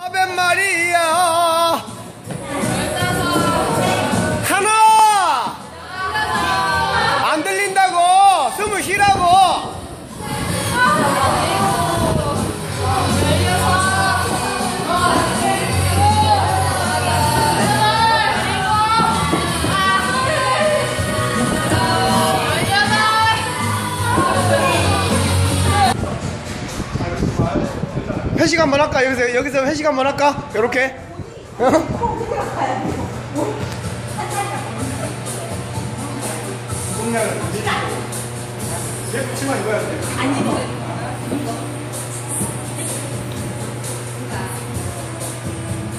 아벤 회식 한번 할까 여기서 여기서 회식 한번 할까 요렇게 어?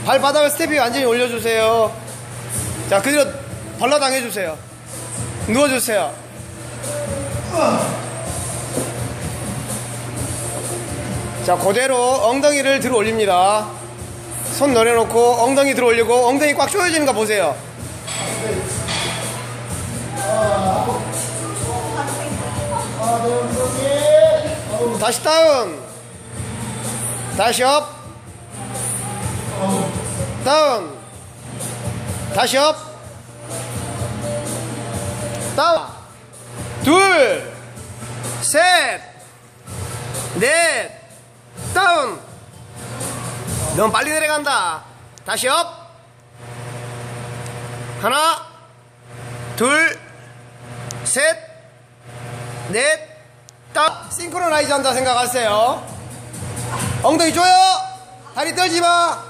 발바닥을 스텝이 완전히 올려주세요. 자, 그대로 발라당 해주세요. 누워주세요. 자, 그대로 엉덩이를 들어 올립니다. 손 내려놓고 엉덩이 들어 올리고 엉덩이 꽉 조여지는 거 보세요. 다시 다운. 다시 업. 다운. 다시 업. 다운. 둘. 셋. 넷. 다운. 너무 빨리 내려간다. 다시 업. 하나. 둘. 셋. 넷. 다운. 싱크로나이즈 한다 생각하세요. 엉덩이 조여. 다리 떨지 마.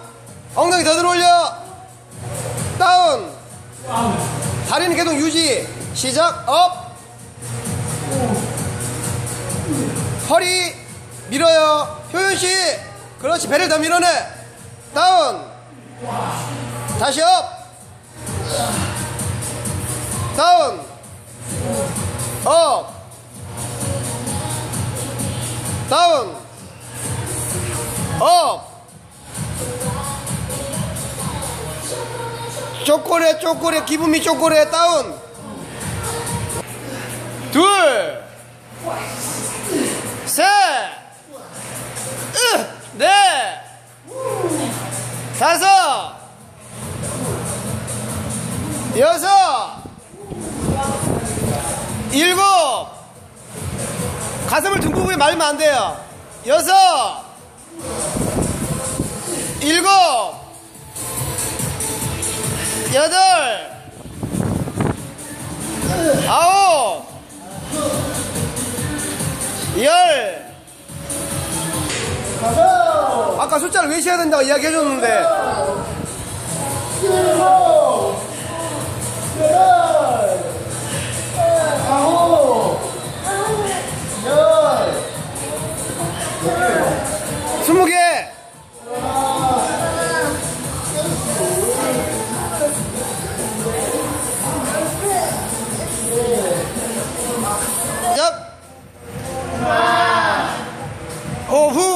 엉덩이 더 들어 올려. 다운. 다리는 계속 유지. 시작. 업. 허리 밀어요. 효윤 씨. 그렇지. 배를 더 밀어내. 다운. 다시 업. 다운. 업. 다운. 업. 쪼꼬레 쪼꼬레 기분미 쪼꼬레 다운. 다섯. 여섯. 일곱. 가슴을 둥글고 말면 안 돼요. 여섯. 일곱. 여덟. 숫자를 외셔야 된다고 이야기해줬는데. 20개. 오후.